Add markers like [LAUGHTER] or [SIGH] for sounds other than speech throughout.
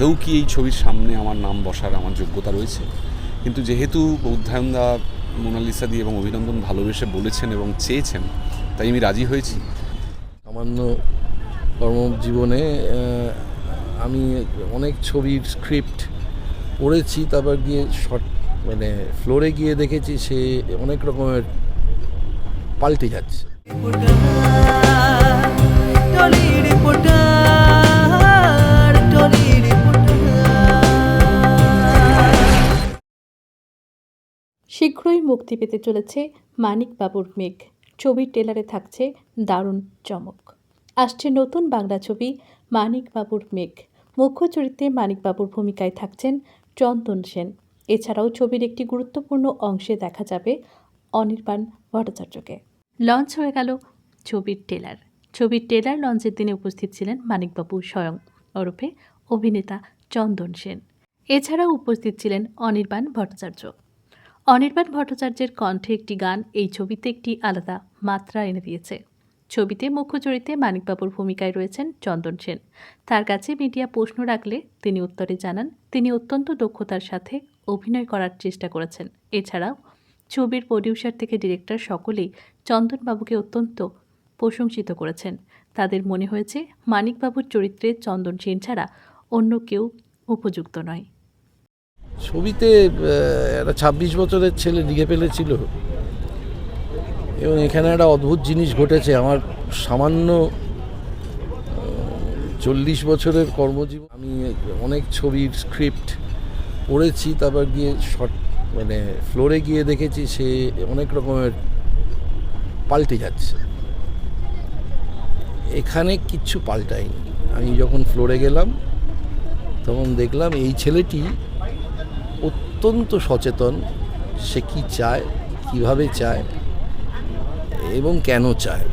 আদৌ কি এই ছবির সামনে আমার নাম বসার আমার যোগ্যতা রয়েছে? কিন্তু যেহেতু বৌদ্ধায়নদা মোনালিসা দিয়ে এবং অভিনন্দন ভালোবেসে বলেছেন এবং চেয়েছেন তাই আমি রাজি হয়েছি। সামান্য কর্মজীবনে আমি অনেক ছবির স্ক্রিপ্ট পড়েছি তারপর গিয়ে শর্ট মানে ফ্লোরে গিয়ে দেখেছি সে অনেক রকমের পাল্টে যাচ্ছে। শীঘ্রই মুক্তি পেতে চলেছে মানিক বাবুর মেঘ। ছবির টেলারে থাকছে দারুণ চমক। আসছে নতুন বাংলা ছবি মানিক বাবুর মেঘ। মুখ্য চরিত্রে মানিক বাবুর ভূমিকায় থাকছেন চন্দন সেন। এছাড়াও ছবির একটি গুরুত্বপূর্ণ অংশে দেখা যাবে অনির্বাণ ভট্টাচার্যকে। লঞ্চ হয়ে গেল ছবির টেলার। ছবির টেলার লঞ্চের দিনে উপস্থিত ছিলেন মানিকবাবু স্বয়ং ওরফে অভিনেতা চন্দন সেন। এছাড়াও উপস্থিত ছিলেন অনির্বাণ ভট্টাচার্য। অনির্বাণ ভট্টাচার্যের কণ্ঠে একটি গান, এই ছবিতে একটি আলাদা মাত্রা এনে দিয়েছে। ছবিতে মুখ্য চরিত্রে মানিকবাবুর ভূমিকায় রয়েছেন চন্দন সেন। তার কাছে মিডিয়া প্রশ্ন রাখলে তিনি উত্তরে জানান, তিনি অত্যন্ত দক্ষতার সাথে অভিনয় করার চেষ্টা করেছেন। এছাড়াও, ছবির প্রডিউসার থেকে ডিরেক্টর সকলেই চন্দনবাবুকে অত্যন্ত প্রশংসিত করেছেন। তাদের মনে হয়েছে, মানিকবাবুর চরিত্রে চন্দন সেন ছাড়া অন্য কেউ উপযুক্ত নয়। ছবিতে একটা ছাব্বিশ বছরের ছেলে লিখে ফেলেছিল। এবং এখানে একটা অদ্ভুত জিনিস ঘটেছে। আমার সামান্য চল্লিশ বছরের কর্মজীবন, আমি অনেক ছবির স্ক্রিপ্ট পড়েছি, তারপর গিয়ে শর্ট মানে ফ্লোরে গিয়ে দেখেছি, সে অনেক রকমের পাল্টে যাচ্ছে। এখানে কিচ্ছু পাল্টায়নি। আমি যখন ফ্লোরে গেলাম, তখন দেখলাম এই ছেলেটি অত্যন্ত সচেতন, সে কি চায়, কীভাবে চায় এবং কেন চায়।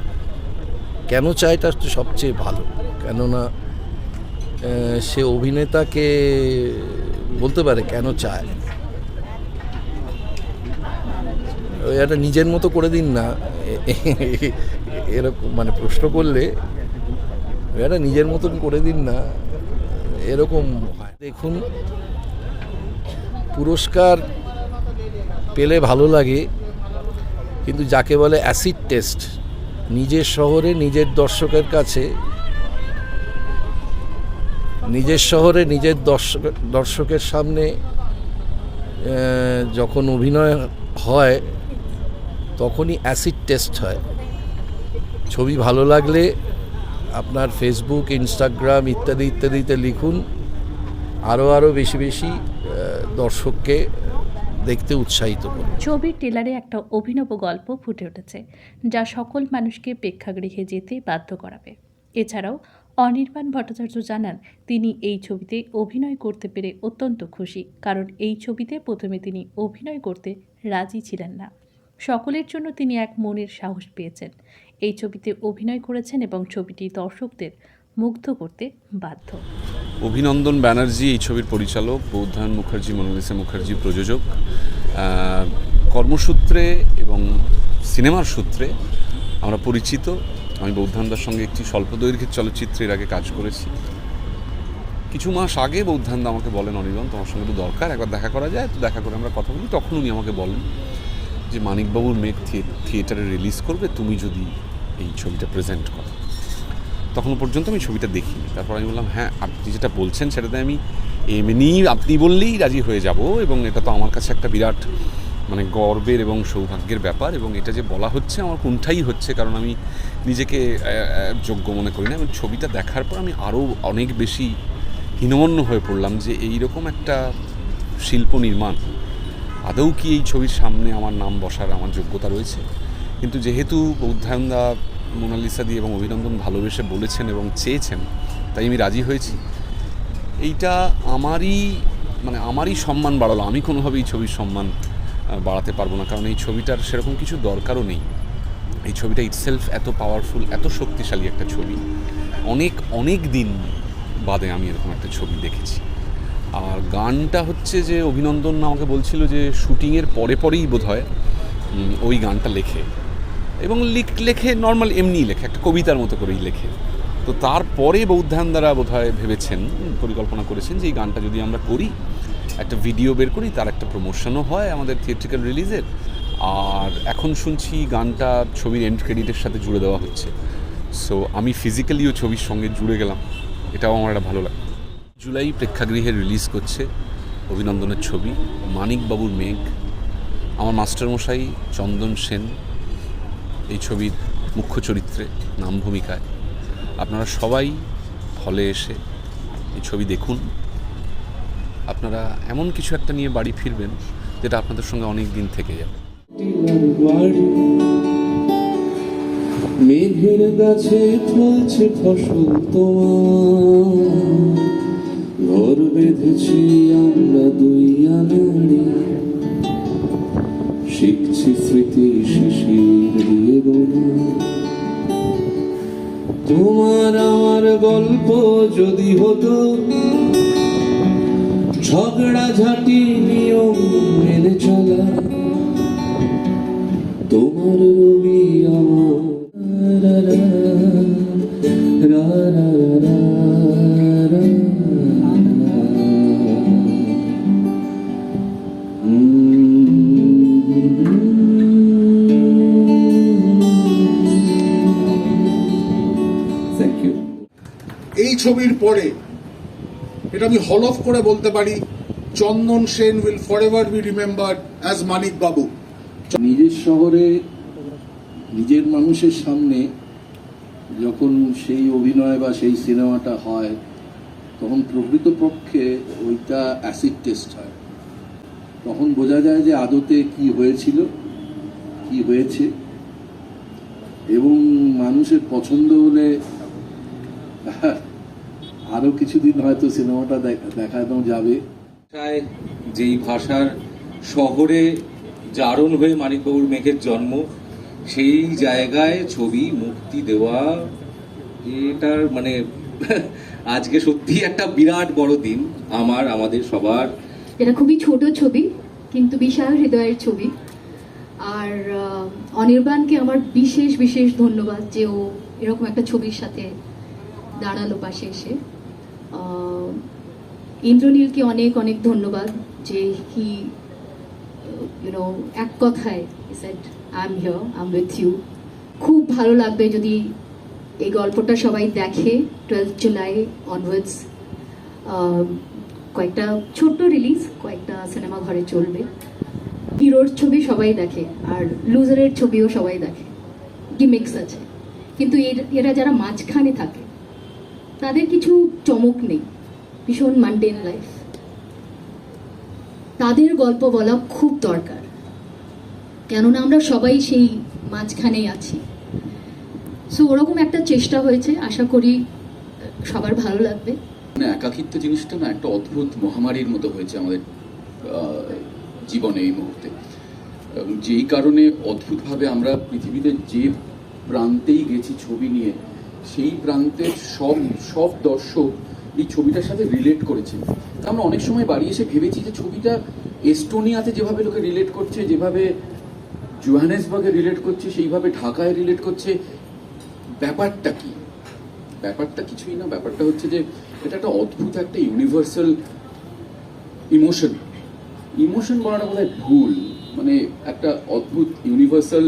কেন চায় তার তো সবচেয়ে ভালো। কেননা সে অভিনেতাকে বলতে পারে কেন চায়। একটা নিজের মতো করে দিন না। এরকম মানে প্রশ্ন করলে একটা নিজের মতন করে দিন না। এরকম দেখুন পুরস্কার পেলে ভালো লাগে, কিন্তু যাকে বলে অ্যাসিড টেস্ট নিজের শহরে, নিজের দর্শকের কাছে, নিজের শহরে, নিজের দর্শক, দর্শকের সামনে যখন অভিনয় হয়, তখনই অ্যাসিড টেস্ট হয়। ছবি ভালো লাগলে আপনার ফেসবুক ইনস্টাগ্রাম ইত্যাদি, ইত্যাদিতে লিখুন। আরও আরও বেশি বেশি দর্শককে দেখতে উৎসাহিত করুন ছবির টেলারে একটা অভিনব গল্প ফুটে উঠেছে, যা সকল মানুষকে প্রেক্ষাগৃহে যেতে বাধ্য করাবে। এছাড়াও অনির্বাণ ভট্টাচার্য জানান, তিনি এই ছবিতে অভিনয় করতে পেরে অত্যন্ত খুশি, কারণ এই ছবিতে প্রথমে তিনি অভিনয় করতে রাজি ছিলেন না। সকলের জন্য তিনি এক মনের সাহস পেয়েছেন। এই ছবিতে অভিনয় করেছেন এবং ছবিটি দর্শকদের মুগ্ধ করতে বাধ্য। অভিনন্দন ব্যানার্জি এই ছবির পরিচালক, বৌদ্ধায়ন মুখার্জি মোনালিসা মুখার্জি, প্রযোজক। কর্মসূত্রে এবং সিনেমার সূত্রে আমরা পরিচিত। আমি বৌদ্ধানদার সঙ্গে একটি স্বল্প দৈর্ঘ্যের চলচ্চিত্রের আগে কাজ করেছি। কিছু মাস আগে বৌদ্ধানদা আমাকে বলেন অনির্বাণ তোমার সঙ্গে তো দরকার, একবার দেখা করা যায়, তো দেখা করে আমরা কথা বলি। তখন উনি আমাকে বলেন যে, মানিকবাবুর মেঘ থিয়ে- থিয়েটারে রিলিজ করবে, তুমি যদি এই ছবিটা প্রেজেন্ট করো। তখন পর্যন্ত আমি ছবিটা দেখিনি। তারপর আমি বললাম হ্যাঁ আপনি যেটা বলছেন সেটাতে আমি এমনি আপনি বললেই রাজি হয়ে যাব এবং এটা তো আমার কাছে একটা বিরাট মানে গর্বের এবং সৌভাগ্যের ব্যাপার এবং এটা যে বলা হচ্ছে আমার কোনটাই হচ্ছে কারণ আমি নিজেকে যোগ্য মনে করি না। এবং ছবিটা দেখার পর আমি আরও অনেক বেশি হীনমন্য হয়ে পড়লাম যে এইরকম একটা শিল্প নির্মাণ, আদৌ কি এই ছবির সামনে আমার নাম বসার আমার যোগ্যতা রয়েছে? কিন্তু যেহেতু বৌদ্ধায়নদা মোনালিসা দিয়ে এবং অভিনন্দন ভালোবেসে বলেছেন এবং চেয়েছেন, তাই আমি রাজি হয়েছি। এইটা আমারই মানে আমারই সম্মান বাড়ালো। আমি কোনোভাবেই ছবির সম্মান বাড়াতে পারব না। কারণ এই ছবিটার সেরকম কিছু দরকারও নেই। এই ছবিটা ইটসেলফ এত পাওয়ারফুল এত শক্তিশালী একটা ছবি। অনেক অনেক দিন বাদে আমি এরকম একটা ছবি দেখেছি। আর গানটা হচ্ছে যে অভিনন্দন আমাকে বলছিল যে শুটিংয়ের পরে পরেই বোধ হয় ওই গানটা লেখে। এবং লিখ, লেখে নর্মাল এমনিই লেখে, একটা কবিতার মতো করেই লেখে। তো তারপরে বৌদ্ধায়ন দ্বারা বোধহয় ভেবেছেন, পরিকল্পনা করেছেন যে এই গানটা যদি আমরা করি, একটা ভিডিও বের করি, তার একটা প্রমোশনও হয় আমাদের থিয়েট্রিক্যাল রিলিজের আর এখন শুনছি গানটা ছবির এন্ড ক্রেডিটের সাথে জুড়ে দেওয়া হচ্ছে। সো আমি ফিজিক্যালিও ছবির সঙ্গে জুড়ে গেলাম। এটাও আমার একটা ভালো লাগে। জুলাই প্রেক্ষাগৃহে রিলিজ করছে অভিনন্দনের ছবি, মানিকবাবুর মেঘ। আমার মাস্টারমশাই চন্দন সেন এই ছবির মুখ্য চরিত্রে, নাম ভূমিকায়। আপনারা সবাই হলে এসে এই ছবি দেখুন। আপনারা এমন কিছু একটা নিয়ে বাড়ি ফিরবেন, যেটা আপনাদের সঙ্গে অনেক দিন থেকে যাবে। মেঘের গাছে ফলছে ফসল তোমার। ঘর বেঁধেছি যদি হতো ঝগড়া ঝাঁটি নিয়ম মেনে চলা। এই ছবির পরে, এটা আমি হল অফ করে বলতে পারি, Chandan Sen will for ever be remembered as Manik babu. নিজের শহরে, নিজের মানুষের সামনে যখন সেই অভিনয় বা সেই সিনেমাটা হয়, তখন প্রকৃতপক্ষে ওইটা অ্যাসিড টেস্ট হয়। তখন বোঝা যায় যে আদতে কি হয়েছিল, কি হয়েছে, এবং মানুষের পছন্দ হলে আরও কিছুদিন হয়তো সিনেমাটা দেখ- দেখানো যাবে। যেই ভাষার শহরে জারণ হয়ে মানিকবাবুর মেঘের জন্ম সেই জায়গায় ছবি মুক্তি দেওয়া এটার মানে [LAUGHS] আজকে সত্যি একটা বিরাট বড় দিন আমার আমাদের সবার। এটা খুবই ছোট ছবি কিন্তু বিশাল হৃদয়ের ছবি। আর অনির্বাণকে আমার বিশেষ বিশেষ ধন্যবাদ যে ও এরকম একটা ছবির সাথে দাঁড়াল পাশে এসে। ইন্দ্রনীলকে অনেক অনেক ধন্যবাদ যে হি ইউনো এক কথায় set I am here I am with you খুব ভালো লাগবে যদি এই গল্পটা সবাই দেখে টুয়েলভ জুলাই অনওয়ার্ডস কয়েকটা ছোট্ট রিলিজ কয়েকটা সিনেমা ঘরে চলবে। হিরোর ছবি সবাই দেখে, আর লুজারের ছবিও সবাই দেখে। কি মিক্স আছে। কিন্তু এর- এরা যারা মাঝখানে থাকে তাদের কিছু চমক নেই। ভীষণ মান্ডেন লাইফ। তাদের গল্প বলা খুব দরকার। কেননা আমরা সবাই সেই মাঝখানেই আছি। সো ওরকম একটা চেষ্টা হয়েছে, আশা করি সবার ভালো লাগবে। একাকিত্ব জিনিসটা না, একটা অদ্ভুত মহামারীর মতো হয়েছে আমাদের জীবনে এই মুহূর্তে। যেই কারণে অদ্ভুতভাবে আমরা পৃথিবীতে যে প্রান্তেই গেছি ছবি নিয়ে সেই প্রান্তের সব সব দর্শক এই ছবিটার সাথে রিলেট করেছে আমরা অনেক সময় বাড়ি এসে ভেবেছি যে ছবিটা এস্টোনিয়াতে যেভাবে লোকে রিলেট করছে, যেভাবে জোহানেসবার্গে রিলেট করছে, সেইভাবে ঢাকায় রিলেট করছে, ব্যাপারটা কি? ব্যাপারটা কিছুই না, ব্যাপারটা হচ্ছে যে এটা একটা অদ্ভুত একটা ইউনিভার্সাল ইমোশন ইমোশন বলাটা বোধহয় ভুল মানে একটা অদ্ভুত universal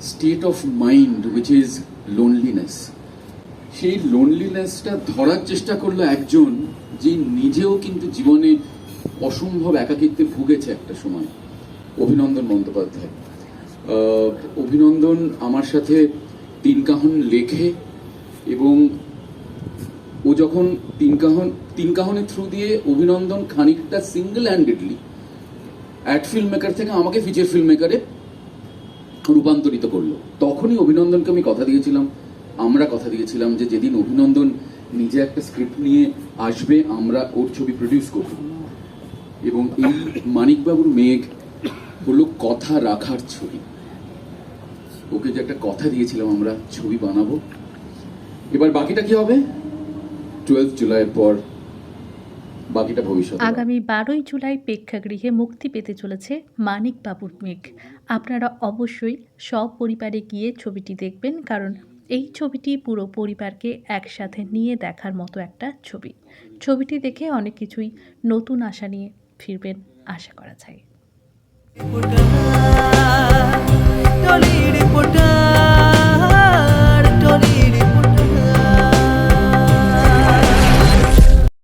state of mind which is loneliness সেই লোনলিনেসটা ধরার চেষ্টা করল একজন যে নিজেও কিন্তু জীবনে অসম্ভব একাকিত্বে ভুগেছে একটা সময়। অভিনন্দন বন্দ্যোপাধ্যায়। অভিনন্দন আমার সাথে তিন কাহন লেখে এবং ও যখন তিন কাহন তিন কাহনের থ্রু দিয়ে অভিনন্দন খানিকটা single handedly ad film maker থেকে আমাকে ফিচার ফিল্ম মেকারে রূপান্তরিত করল। তখনই অভিনন্দনকে আমি কথা দিয়েছিলাম। আমরা কথা দিয়েছিলাম যে যেদিন অভিনন্দন নিজে একটা স্ক্রিপ্ট নিয়ে আসবে, আমরা ওর ছবি প্রডিউস করব। এবং এই মানিকবাবুর মেঘ হলো কথা রাখার ছবি। ওকে যে একটা কথা দিয়েছিলাম, আমরা ছবি বানাবো। এবার বাকিটা কি হবে? টুয়েলভ জুলাইয়ের পর বাকিটা ভবিষ্যৎ আগামী বারোই জুলাই প্রেক্ষাগৃহে মুক্তি পেতে চলেছে মানিক বাবুর মেঘ। আপনারা অবশ্যই সপরিবারে গিয়ে ছবিটি দেখবেন, কারণ এই ছবিটি পুরো পরিবারকে একসাথে নিয়ে দেখার মতো একটা ছবি। ছবিটি দেখে অনেক কিছুই নতুন আশা নিয়ে ফিরবেন, আশা করা যায়।